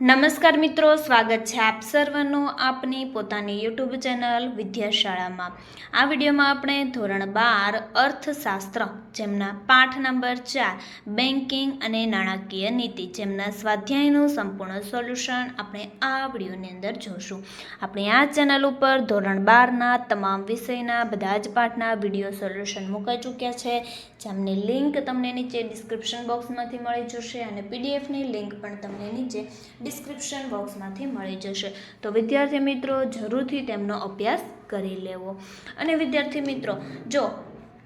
નમસ્કાર મિત્રો, સ્વાગત છે આપ સર્વનું આપની પોતાની યુટ્યુબ ચેનલ વિદ્યાશાળામાં. આ વિડીયોમાં આપણે ધોરણ બાર અર્થશાસ્ત્ર જેમના પાઠ નંબર ચાર બેન્કિંગ અને નાણાકીય નીતિ, જેમના સ્વાધ્યાયનું સંપૂર્ણ સોલ્યુશન આપણે આ વિડીયોની અંદર જોશું. આપણે આ ચેનલ ઉપર ધોરણ બારના તમામ વિષયના બધા જ પાઠના વીડિયો સોલ્યુશન મુકાઈ ચૂક્યા છે. જેમની લિંક તમને નીચે ડિસ્ક્રિપ્શન બોક્સમાંથી મળી જશે અને પીડીએફની લિંક પણ તમને નીચે ડિસ્ક્રિપ્શન બોક્સમાંથી મળી જશે. તો વિદ્યાર્થી મિત્રો, જરૂરથી તેમનો અભ્યાસ કરી લેવો. અને વિદ્યાર્થી મિત્રો, જો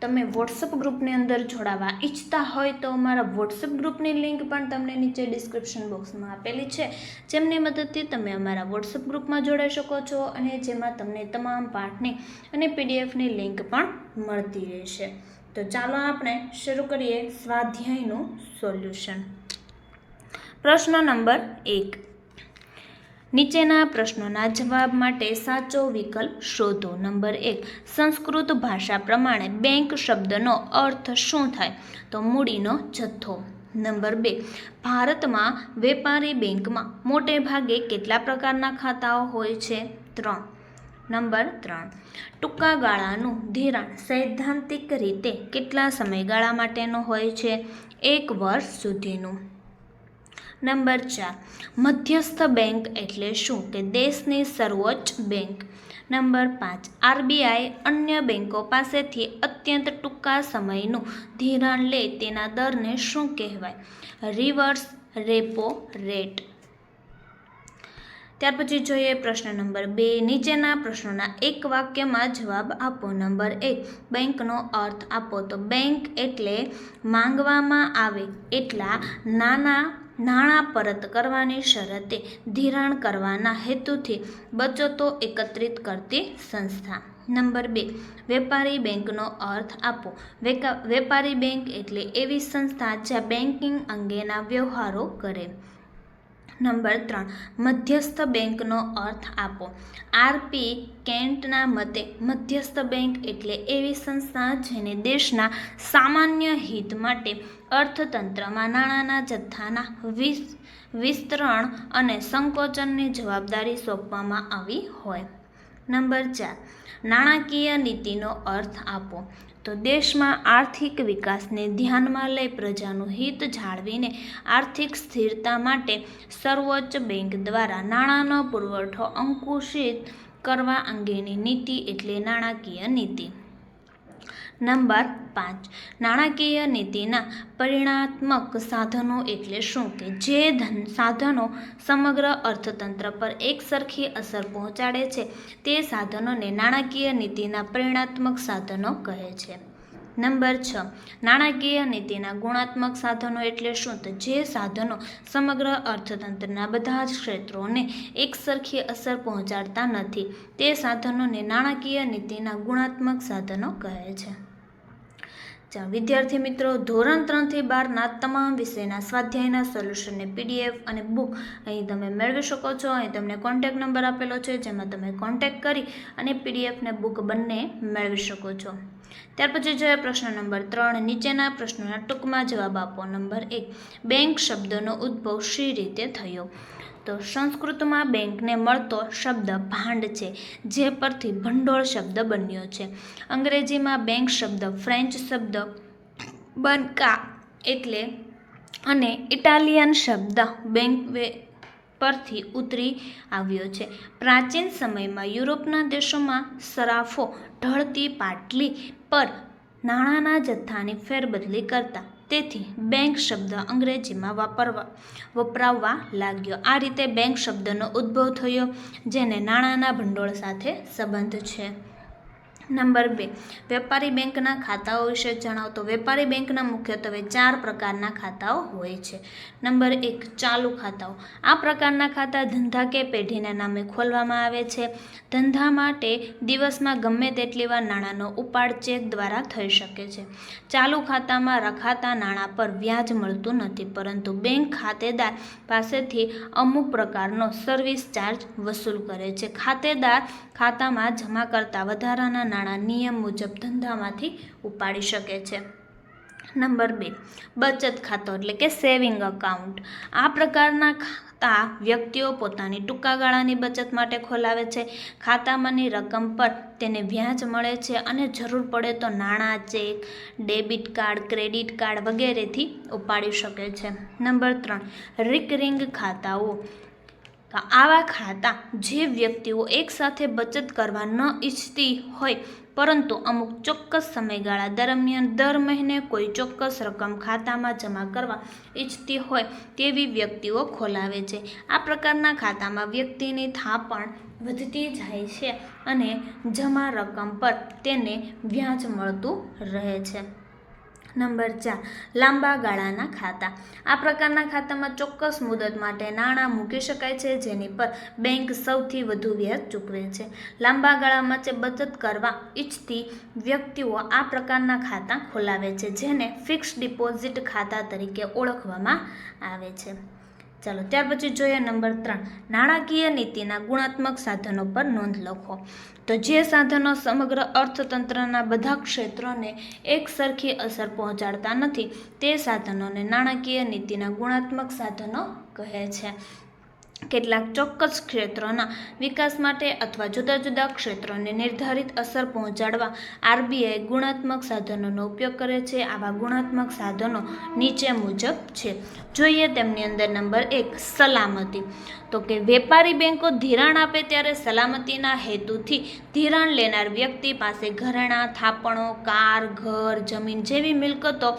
તમે વોટ્સઅપ ગ્રુપની અંદર જોડાવા ઈચ્છતા હોય તો અમારા વોટ્સઅપ ગ્રુપની લિંક પણ તમને નીચે ડિસ્ક્રિપ્શન બોક્સમાં આપેલી છે. જેમની મદદથી તમે અમારા વોટ્સઅપ ગ્રુપમાં જોડાઈ શકો છો અને જેમાં તમને તમામ પાઠની અને પીડીએફની લિંક પણ મળતી રહેશે. તો ચાલો આપણે શરૂ કરીએ સ્વાધ્યાયનું સોલ્યુશન. પ્રશ્ન નંબર એક. નીચેના પ્રશ્નોના જવાબ માટે સાચો વિકલ્પ શોધો. નંબર એક, સંસ્કૃત ભાષા પ્રમાણે બેંક શબ્દનો અર્થ શું થાય? તો મૂડીનો જથ્થો. નંબર બે, ભારતમાં વેપારી બેંકમાં મોટે ભાગે કેટલા પ્રકારના ખાતાઓ હોય છે? ત્રણ. નંબર ત્રણ, ટૂંકા ગાળાનું ધિરાણ સૈદ્ધાંતિક રીતે કેટલા સમયગાળા માટેનું હોય છે? એક વર્ષ સુધીનું. નંબર ચાર. મધ્યસ્થ બેંક એટલે શું? કે દેશની સર્વોચ્ચ બેંક. નંબર પાંચ. આરબીઆઈ અન્ય બેંકો પાસેથી અત્યંત ટૂંકા સમયનું ધિરાણ લે તેના દરને શું કહેવાય? Reverse repo rate. ત્યાર પછી જોઈએ પ્રશ્ન નંબર બે. નીચેના પ્રશ્નોના એક વાક્યમાં જવાબ આપો. નંબર એક. બેંકનો અર્થ આપો તો બેંક એટલે માંગવામાં આવે એટલા નાના નાણાં પરત કરવાની શરતે ધિરાણ કરવાના હેતુથી બચતો એકત્રિત કરતી સંસ્થા. નંબર બે, વેપારી બેંકનો અર્થ આપો. વેપારી બેંક એટલે એવી સંસ્થા જ્યાં બેન્કિંગ અંગેના વ્યવહારો કરે. નંબર ત્રણ, મધ્યસ્થ બેંકનો અર્થ આપો. આરપી કેન્ટના મતે મધ્યસ્થ બેંક એટલે એવી સંસ્થા જેને દેશના સામાન્ય હિત માટે અર્થતંત્રમાં નાણાંના જથ્થાના વિસ, વિસ્તરણ અને સંકોચનની જવાબદારી સોંપવામાં આવી હોય. નંબર ચાર, નાણાકીય નીતિનો અર્થ આપો. તો દેશમાં આર્થિક વિકાસને ધ્યાનમાં લઈ પ્રજાનું હિત જાળવીને આર્થિક સ્થિરતા માટે સર્વોચ્ચ બેંક દ્વારા નાણાંનો પુરવઠો અંકુશિત કરવા અંગેની નીતિ એટલે નાણાકીય નીતિ. નંબર પાંચ. નાણાકીય નીતિના પરિણાત્મક સાધનો એટલે શું કે જે ધન સાધનો સમગ્ર અર્થતંત્ર પર એક સરખી અસર પહોંચાડે છે, તે સાધનોને નાણાકીય નીતિના પરિણાત્મક સાધનો કહે છે. નંબર છ. નાણાકીય નીતિના ગુણાત્મક સાધનો એટલે શું? તો જે સાધનો સમગ્ર અર્થતંત્રના બધા જ ક્ષેત્રોને એકસરખી અસર પહોંચાડતા નથી, તે સાધનોને નાણાકીય નીતિના ગુણાત્મક સાધનો કહે છે. ચાલો વિદ્યાર્થી મિત્રો, ધોરણ ત્રણથી બારના તમામ વિષયના સ્વાધ્યાયના સોલ્યુશનને પીડીએફ અને બુક અહીં તમે મેળવી શકો છો. અહીં તમને કોન્ટેક નંબર આપેલો છે, જેમાં તમે કોન્ટેક કરી અને પીડીએફ ને બુક બંને મેળવી શકો છો. ત્યાર પછી જોઈએ પ્રશ્ન નંબર ત્રણ, નીચેના પ્રશ્નોના ટૂંકમાં જવાબ આપો. નંબર એક, બેંક શબ્દનો ઉદ્ભવ શી રીતે થયો? તો સંસ્કૃતમાં બેંકને મળતો શબ્દ ભાંડ છે, જે પરથી ભંડોળ શબ્દ બન્યો છે. અંગ્રેજીમાં બેંક શબ્દ ફ્રેન્ચ શબ્દ બનકા એટલે અને ઇટાલિયન શબ્દ બેંક પરથી ઉતરી આવ્યો છે. પ્રાચીન સમયમાં યુરોપના દેશોમાં સરાફો, ઢળતી પાટલી પર નાણાંના જથ્થાની ફેરબદલી કરતા તેથી બેંક શબ્દ અંગ્રેજીમાં વાપરવા, વપરાવવા લાગ્યો. આ રીતે બેંક શબ્દનો ઉદ્ભવ થયો, જેને નાણાંના ભંડોળ સાથે સંબંધ છે. નંબર બે, વેપારી બેંકના ખાતાઓ વિશે જણાવો તો વેપારી બેંકના મુખ્યત્વે ચાર પ્રકારના ખાતાઓ હોય છે. નંબર એક, ચાલુ ખાતાઓ. આ પ્રકારના ખાતા ધંધા કે પેઢીના નામે ખોલવામાં આવે છે. ધંધા માટે દિવસમાં ગમે તેટલી વાર નાણાંનો ઉપાડ ચેક દ્વારા થઈ શકે છે. ચાલુ ખાતામાં રખાતા નાણાં પર વ્યાજ મળતું નથી, પરંતુ બેંક ખાતેદાર પાસેથી અમુક પ્રકારનો સર્વિસ ચાર્જ વસૂલ કરે છે. ખાતેદાર ખાતામાં જમા કરતા વધારાના નાણાં નિયમ મુજબ ધંધામાંથી ઉપાડી શકે છે. નંબર બે, બચત ખાતો એટલે કે સેવિંગ અકાઉન્ટ આ પ્રકારના ખાતા વ્યક્તિઓ પોતાની ટૂંકા ગાળાની બચત માટે ખોલાવે છે. ખાતામાંની રકમ પર તેને વ્યાજ મળે છે અને જરૂર પડે તો નાણાં, cheque, debit card, credit card વગેરેથી ઉપાડી શકે છે. નંબર ત્રણ રિકરિંગ ખાતાઓ. આવા ખાતા જે વ્યક્તિઓ એકસાથે બચત કરવા ન ઈચ્છતી હોય, પરંતુ અમુક ચોક્કસ સમયગાળા દરમિયાન દર મહિને કોઈ ચોક્કસ રકમ ખાતામાં જમા કરવા ઈચ્છતી હોય તેવી વ્યક્તિઓ ખોલાવે છે. આ પ્રકારના ખાતામાં વ્યક્તિની થાપણ વધતી જાય છે અને જમા રકમ પર તેને વ્યાજ મળતું રહે છે. નંબર ચાર, લાંબા ગાળાના ખાતા. આ પ્રકારના ખાતામાં ચોક્કસ મુદત માટે નાણાં મૂકી શકાય છે, જેની પર બેંક સૌથી વધુ વ્યાજ ચૂકવે છે. લાંબા ગાળા માટે બચત કરવા ઈચ્છતી વ્યક્તિઓ આ પ્રકારના ખાતા ખોલાવે છે, જેને ફિક્સ ડિપોઝિટ ખાતા તરીકે ઓળખવામાં આવે છે. ચાલો, ત્યાર પછી જોઈએ નંબર ત્રણ. નાણાકીય નીતિના ગુણાત્મક સાધનો પર નોંધ લખો. તો જે સાધનો સમગ્ર અર્થતંત્રના બધા ક્ષેત્રોને એક સરખી અસર પહોંચાડતા નથી, તે સાધનોને નાણાકીય નીતિના ગુણાત્મક સાધનો કહે છે. કેટલાક ચોક્કસ ક્ષેત્રોના વિકાસ માટે અથવા જુદા જુદા ક્ષેત્રોને નિર્ધારિત અસર પહોંચાડવા આરબીઆઈ ગુણાત્મક સાધનોનો ઉપયોગ કરે છે. આવા ગુણાત્મક સાધનો નીચે મુજબ છે. જોઈએ તેમની અંદર નંબર એક, સલામતી. તો કે વેપારી બેંકો ધિરાણ આપે ત્યારે સલામતીના હેતુથી ધિરાણ લેનાર વ્યક્તિ પાસે ઘરેણાં, થાપણો, કાર, ઘર, જમીન જેવી મિલકતો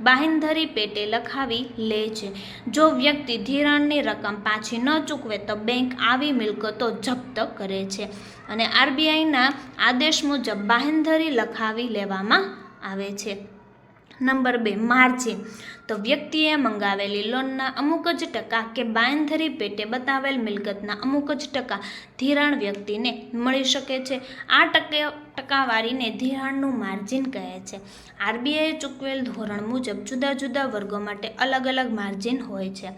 બાહેંધરી પેટે લખાવી લે છે. જો વ્યક્તિ ધિરાણની રકમ પાછી ન ચૂકવે તો બેંક આવી મિલકતો જપ્ત કરે છે અને આરબીઆઈના આદેશ મુજબ બાહેંધરી લખાવી લેવામાં આવે છે. નંબર બે, માર્જિન. તો વ્યક્તિએ મંગાવેલી લોનના અમુક જ ટકા કે બાંયધરી પેટે બતાવેલ મિલકતના અમુક જ ટકા ધિરાણ વ્યક્તિને મળી શકે છે. આ ટકે, ટકાવારીને ધિરાણનું માર્જિન કહે છે. આરબીઆઈએ ચૂકવેલ ધોરણ મુજબ જુદા જુદા વર્ગો માટે અલગ અલગ માર્જિન હોય છે.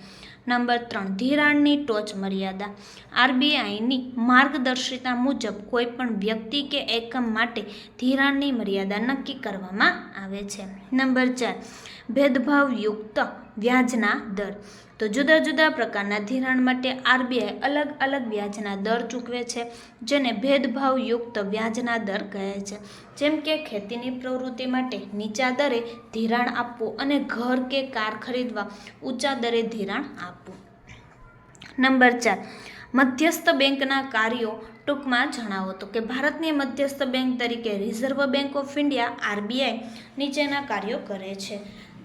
નંબર ત્રણ, ધિરાણની ટોચ મર્યાદા. આરબીઆઈની માર્ગદર્શિતા મુજબ કોઈપણ વ્યક્તિ કે એકમ માટે ધિરાણની મર્યાદા નક્કી કરવામાં આવે છે. નંબર ચાર, ભેદભાવયુક્ત વ્યાજના દર. તો જુદા જુદા પ્રકારના ધિરાણ માટે આરબીઆઈ અલગ અલગ વ્યાજના દર ચૂકવે છે, જેને ભેદભાવયુક્ત વ્યાજના દર કહે છે. જેમ કે ખેતીની પ્રવૃત્તિ માટે નીચા દરે ધિરાણ આપવું અને ઘર કે કાર ખરીદવા ઊંચા દરે ધિરાણ આપવું. નંબર ચાર, મધ્યસ્થ બેંકના કાર્યો ટૂંકમાં જણાવો તો કે ભારતની મધ્યસ્થ બેંક તરીકે Reserve Bank of India RBI નીચેના કાર્યો કરે છે.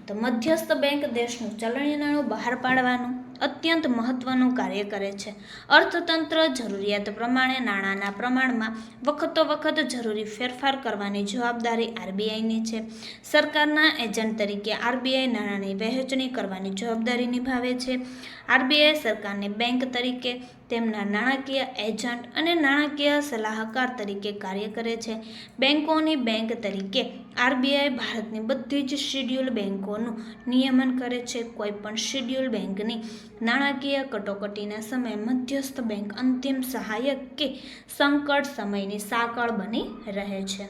તો મધ્યસ્થ બેંક દેશનું ચલણી નાણું બહાર પાડવાનું અત્યંત મહત્ત્વનું કાર્ય કરે છે. અર્થતંત્ર જરૂરિયાત પ્રમાણે નાણાંના પ્રમાણમાં વખતો વખત જરૂરી ફેરફાર કરવાની જવાબદારી આરબીઆઈની છે. સરકારના એજન્ટ તરીકે આરબીઆઈ નાણાંની વહેંચણી કરવાની જવાબદારી નિભાવે છે. આરબીઆઈ સરકારને બેંક તરીકે તેમના નાણાકીય એજન્ટ અને નાણાકીય સલાહકાર તરીકે કાર્ય કરે છે. બેંકોની બેંક તરીકે આરબીઆઈ ભારતની બધી જ શિડ્યુલ બેંકોનું નિયમન કરે છે. કોઈપણ શિડ્યુલ બેંકની નાણાકીય કટોકટીના સમયે મધ્યસ્થ બેંક અંતિમ સહાયક કે સંકટ સમયની સાંકળ બની રહે છે.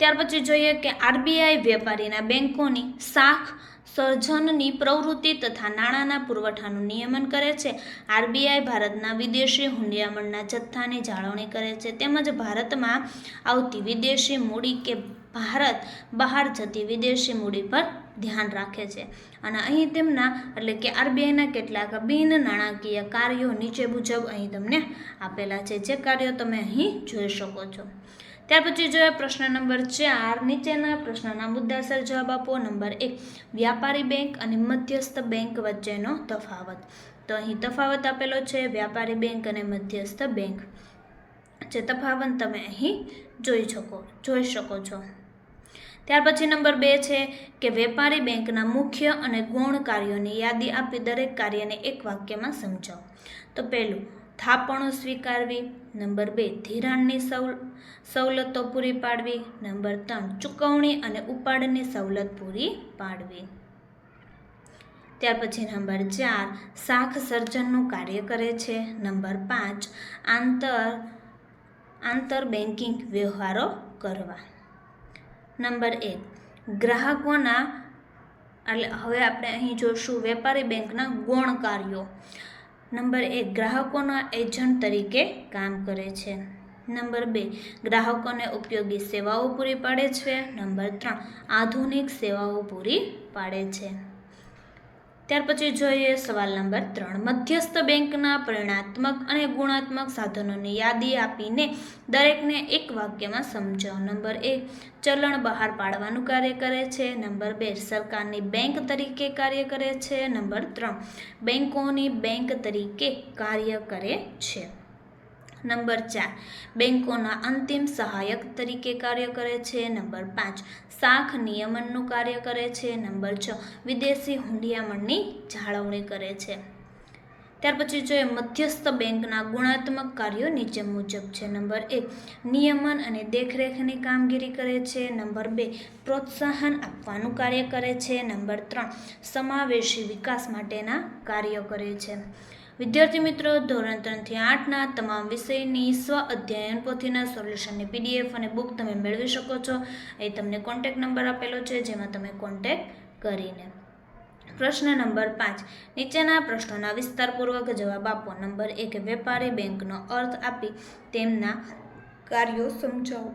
ત્યાર પછી જોઈએ કે આરબીઆઈ વેપારીના બેંકોની શાખ સર્જનની પ્રવૃત્તિ તથા નાણાંના પુરવઠાનું નિયમન કરે છે. આરબીઆઈ ભારતના વિદેશી હુંડિયામણના જથ્થાની જાળવણી કરે છે. તેમજ ભારતમાં આવતી વિદેશી મૂડી કે ભારત બહાર જતી વિદેશી મૂડી પર ધ્યાન રાખે છે. અને અહીં તેમના એટલે કે આરબીઆઈના કેટલાક બિન નાણાકીય કાર્યો નીચે મુજબ અહીં તમને આપેલા છે. જે કાર્યો તમે અહીં જોઈ શકો છો. ત્યાર પછી જોઈએ પ્રશ્ન નંબર ચાર, નીચેના પ્રશ્નના મુદ્દાસર જવાબ આપો. નંબર એક, વ્યાપારી બેંક અને મધ્યસ્થ બેંક વચ્ચેનો તફાવત. તો અહીં તફાવત આપેલો છે, વ્યાપારી બેંક અને મધ્યસ્થ બેંક. જે તફાવત તમે અહીં જોઈ શકો જોઈ શકો છો. ત્યાર પછી નંબર બે છે કે વેપારી બેંકના મુખ્ય અને ગૌણ કાર્યોની યાદી આપી દરેક કાર્યને એક વાક્યમાં સમજાવો. તો પહેલું થાપણો સ્વીકારવી. નંબર બે, ધિરાણની સવ સવલતો પૂરી પાડવી. નંબર ત્રણ, ચૂકવણી અને ઉપાડની સવલત પૂરી પાડવી. ત્યાર પછી નંબર ચાર, શાખ સર્જનનું કાર્ય કરે છે. નંબર પાંચ, આંતર આંતર બેન્કિંગ વ્યવહારો કરવા. નંબર એક, ગ્રાહકોના, એટલે હવે આપણે અહીં જોશું વેપારી બેંકના ગૌણ કાર્યો. નંબર એક ગ્રાહકોના એજન્ટ તરીકે કામ કરે છે. નંબર બે, ગ્રાહકોને ઉપયોગી સેવાઓ પૂરી પાડે છે. નંબર ત્રણ, આધુનિક સેવાઓ પૂરી પાડે છે. ત્યાર પછી જોઈએ સવાલ નંબર ત્રણ. મધ્યસ્થ બેંકના પરિણાત્મક અને ગુણાત્મક સાધનોની યાદી આપીને દરેકને એક વાક્યમાં સમજાવો. નંબર એક, ચલણ બહાર પાડવાનું કાર્ય કરે છે. નંબર બે, સરકારની બેંક તરીકે કાર્ય કરે છે. નંબર ત્રણ, બેંકોની બેંક તરીકે કાર્ય કરે છે. નંબર ચાર, બેંકોના અંતિમ સહાયક તરીકે કાર્ય કરે છે. નંબર પાંચ, શાખ નિયમનનું કાર્ય કરે છે. નંબર છ, વિદેશી હુંડિયામણની જાળવણી કરે છે. ત્યાર પછી જોઈએ, મધ્યસ્થ બેંકના ગુણાત્મક કાર્યો નીચે મુજબ છે. નંબર એક, નિયમન અને દેખરેખની કામગીરી કરે છે. નંબર બે, પ્રોત્સાહન આપવાનું કાર્ય કરે છે. નંબર ત્રણ, સમાવેશી વિકાસ માટેના કાર્યો કરે છે. વિદ્યાર્થી મિત્રો, ધોરણ ત્રણથી આઠના તમામ વિષયની સ્વ અધ્યયન પોથીના સોલ્યુશનની પીડીએફ અને બુક તમે મેળવી શકો છો. એ તમને કોન્ટેક નંબર આપેલો છે, જેમાં તમે કોન્ટેક કરીને. પ્રશ્ન નંબર પાંચ. નીચેના પ્રશ્નોના વિસ્તારપૂર્વક જવાબ આપો. નંબર એક, વેપારી બેંકનો અર્થ આપી તેમના કાર્યો સમજાવો.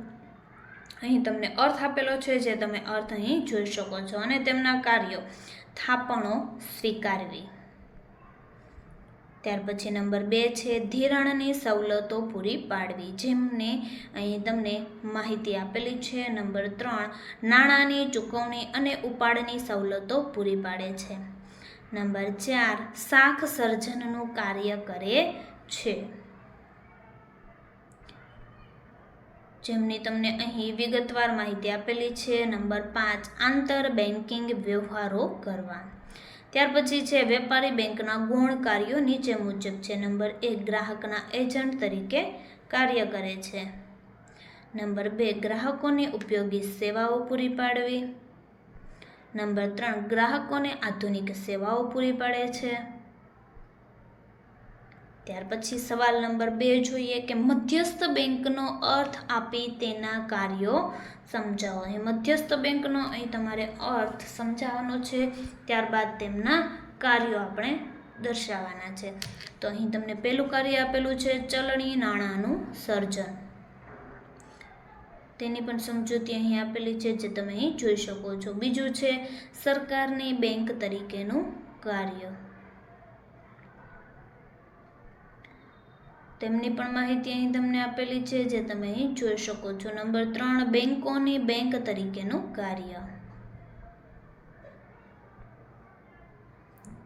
અહીં તમને અર્થ આપેલો છે, જે તમે અર્થ અહીં જોઈ શકો છો અને તેમના કાર્યો થાપણો સ્વીકારવી. ત્યાર પછી નંબર બે છે, ધિરાણની સવલતો પૂરી પાડવી. જેમને અહીં તમને માહિતી આપેલી છે, નંબર ત્રણ, નાણાંની ચૂકવણી અને ઉપાડની સવલતો પૂરી પાડે છે. નંબર ચાર શાખ સર્જનનું કાર્ય કરે છે. જેમની તમને અહીં વિગતવાર માહિતી આપેલી છે, નંબર પાંચ, આંતર બેન્કિંગ વ્યવહારો કરવા. ત્યાર પછી છે વેપારી બેંકના ગુણ કાર્યો નીચે મુજબ છે. નંબર એક, ગ્રાહકના એજન્ટ તરીકે કાર્ય કરે છે. નંબર બે, ગ્રાહકોને ઉપયોગી સેવાઓ પૂરી પાડવી. નંબર ત્રણ, ગ્રાહકોને આધુનિક સેવાઓ પૂરી પાડે છે. ત્યાર પછી સવાલ નંબર બે જોઈએ કે મધ્યસ્થ બેંકનો અર્થ આપી તેના કાર્યો સમજાવો. અહીં મધ્યસ્થ બેંકનો અહીં તમારે અર્થ સમજાવવાનો છે, ત્યારબાદ તેમના કાર્યો આપણે દર્શાવવાના છે. તો અહીં તમને પહેલું કાર્ય આપેલું છે, ચલણી નાણાંનું સર્જન. તેની પણ સમજૂતી અહીં આપેલી છે, જે તમે અહીં જોઈ શકો છો. બીજું છે, સરકારની બેંક તરીકેનું કાર્ય. તેમની પણ માહિતી અહીં તમને આપેલી છે, જે તમે અહીં જોઈ શકો છો. નંબર ત્રણ, બેંકોની બેંક તરીકેનું કાર્ય.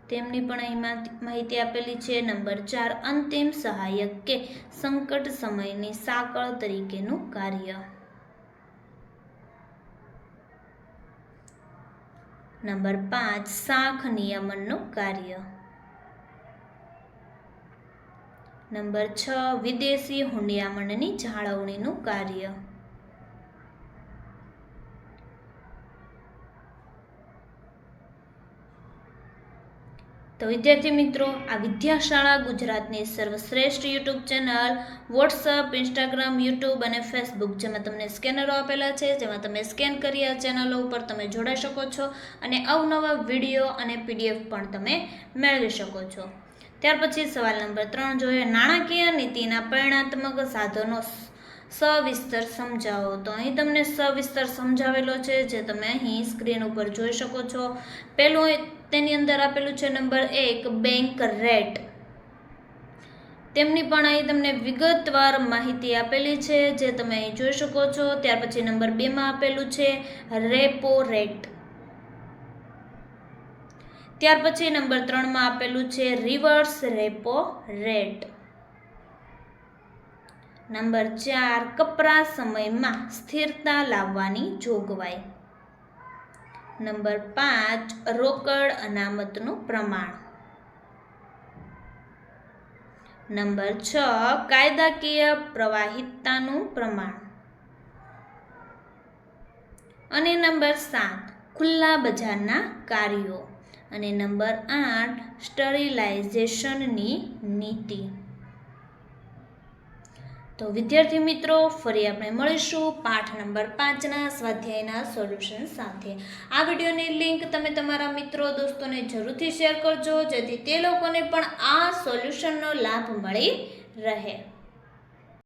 તેમની પણ અહીં માહિતી આપેલી છે. નંબર ચાર, અંતિમ સહાયક કે સંકટ સમયની સાંકળ તરીકેનું કાર્ય. નંબર પાંચ શાખ નિયમનનું કાર્ય. નંબર છ, વિદેશી હુંડિયામણની જાળવણીનું કાર્ય. તો વિદ્યાર્થી મિત્રો, આ વિદ્યાશાળા ગુજરાતની સર્વશ્રેષ્ઠ YouTube channel, WhatsApp, Instagram, YouTube અને ફેસબુક, જેમાં તમને સ્કેનરો આપેલા છે, જેમાં તમે સ્કેન કરી આ ચેનલો ઉપર તમે જોડાઈ શકો છો અને અવનવા વીડિયો અને પીડીએફ પણ તમે મેળવી શકો છો. ત્યાર પછી સવાલ નંબર ત્રણ જોઈએ. નાણાકીય નીતિના પરિણાત્મક સાધનો સવિસ્તર સમજાવો. તો અહીં તમને સવિસ્તર સમજાવેલો છે જે તમે અહીં સ્ક્રીન ઉપર જોઈ શકો છો. પહેલું તેની અંદર આપેલું છે નંબર એક, બેંક રેટ. તેમની પણ અહીં તમને વિગતવાર માહિતી આપેલી છે જે તમે અહીં જોઈ શકો છો. ત્યાર પછી નંબર બેમાં આપેલું છે રેપો રેટ. ત્યાર પછી નંબર ત્રણમાં આપેલું છે રિવર્સ રેપો રેટ. નંબર ચાર, કપરા સમયમાં સ્થિરતા લાવવાની જોગવાઈ. નંબર પાંચ, રોકડ અનામતનું પ્રમાણ. નંબર છ, કાયદાકીય પ્રવાહિતતાનું પ્રમાણ. અને નંબર સાત, ખુલ્લા બજારના કાર્યો. અને નંબર આઠ, સ્ટરીલાઇઝેશનની નીતિ. તો વિદ્યાર્થી મિત્રો, ફરી આપણે મળીશું પાઠ નંબર પાંચના સ્વાધ્યાયના સોલ્યુશન સાથે. આ વિડીયોની લિંક તમે તમારા મિત્રો, દોસ્તોને જરૂરથી શેર કરજો, જેથી તે લોકોને પણ આ સોલ્યુશનનો લાભ મળી રહે.